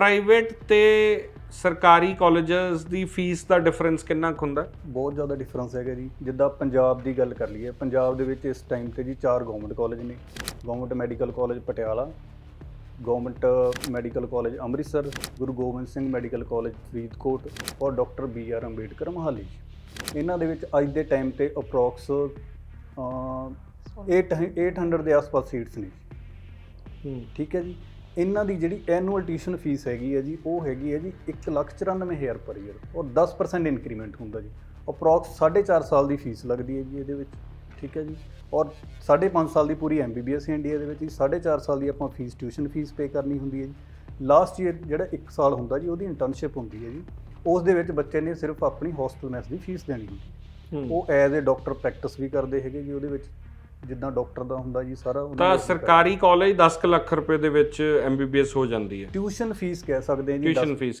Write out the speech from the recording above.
Private ਤੇ ਸਰਕਾਰੀ colleges ਦੀ ਫੀਸ ਦਾ ਡਿਫਰੈਂਸ ਕਿੰਨਾ ਕੁ ਹੁੰਦਾ? ਬਹੁਤ ਜ਼ਿਆਦਾ ਡਿਫਰੈਂਸ ਹੈਗਾ ਜੀ। ਜਿੱਦਾਂ ਪੰਜਾਬ ਦੀ ਗੱਲ ਕਰ ਲਈਏ ਪੰਜਾਬ ਦੇ ਵਿੱਚ ਇਸ ਟਾਈਮ ਤੇ ਜੀ ਚਾਰ ਗਵਰਨਮੈਂਟ ਕਾਲਜ ਨੇ। Government medical college Patiala government medical college Amritsar Guru Gobind Singh medical college Faridkot ਔਰ doctor B R Ambedkar Mohali ਇਹਨਾਂ ਦੇ ਵਿੱਚ ਅੱਜ ਦੇ ਟਾਈਮ ਤੇ ਅਪਰੋਕਸ 800 ਦੇ ਆਸ-ਪਾਸ ਸੀਟਸ ਨੇ ਠੀਕ ਹੈ ਜੀ? ਇਹਨਾਂ ਦੀ ਜਿਹੜੀ ਐਨੂਅਲ ਟਿਊਸ਼ਨ ਫੀਸ ਹੈਗੀ ਹੈ ਜੀ ਉਹ ਹੈਗੀ ਹੈ ਜੀ 194000 ਪਰ ਈਅਰ ਔਰ 10% ਇਨਕਰੀਮੈਂਟ ਹੁੰਦਾ ਜੀ। ਅਪਰੋਕਸ 4.5 ਸਾਲ ਦੀ ਫੀਸ ਲੱਗਦੀ ਹੈ ਜੀ ਇਹਦੇ ਵਿੱਚ ਠੀਕ ਹੈ ਜੀ। ਔਰ 5.5 ਸਾਲ ਦੀ ਪੂਰੀ ਐਮਬੀਬੀਐਸ ਇੰਡੀਆ ਦੇ ਵਿੱਚ ਜੀ 4.5 ਸਾਲ ਦੀ ਆਪਾਂ ਫੀਸ ਟਿਊਸ਼ਨ ਫੀਸ ਪੇ ਕਰਨੀ ਹੁੰਦੀ ਹੈ ਜੀ। ਲਾਸਟ ਈਅਰ ਜਿਹੜਾ 1 ਸਾਲ ਹੁੰਦਾ ਜੀ ਉਹਦੀ ਇੰਟਰਨਸ਼ਿਪ ਹੁੰਦੀ ਹੈ ਜੀ। ਉਸ ਦੇ ਵਿੱਚ ਬੱਚੇ ਨੇ ਸਿਰਫ ਆਪਣੀ ਹੋਸਟਲ ਮੈਸ ਦੀ ਫੀਸ ਦੇਣੀ ਹੁੰਦੀ ਉਹ ਐਜ਼ ਅ ਡਾਕਟਰ ਪ੍ਰੈਕਟਿਸ ਵੀ ਕਰਦੇ ਹੈਗੇ ਜੀ ਉਹਦੇ ਵਿੱਚ। ਜਿੱਦਾਂ ਡਾਕਟਰ ਦਾ ਹੁੰਦਾ ਜੀ ਸਾਰਾ ਉਹਨਾਂ ਤਾਂ ਦੇ ਸਰਕਾਰੀ ਕਾਲਜ 10 ਕੁ ਲੱਖ ਰੁਪਏ ਦੇ ਵਿੱਚ ਐਮਬੀਬੀਐਸ ਹੋ ਜਾਂਦੀ ਹੈ। ਟਿਊਸ਼ਨ ਫੀਸ ਕਹਿ ਸਕਦੇ ਹਾਂ ਜੀ ਟਿਊਸ਼ਨ ਫੀਸ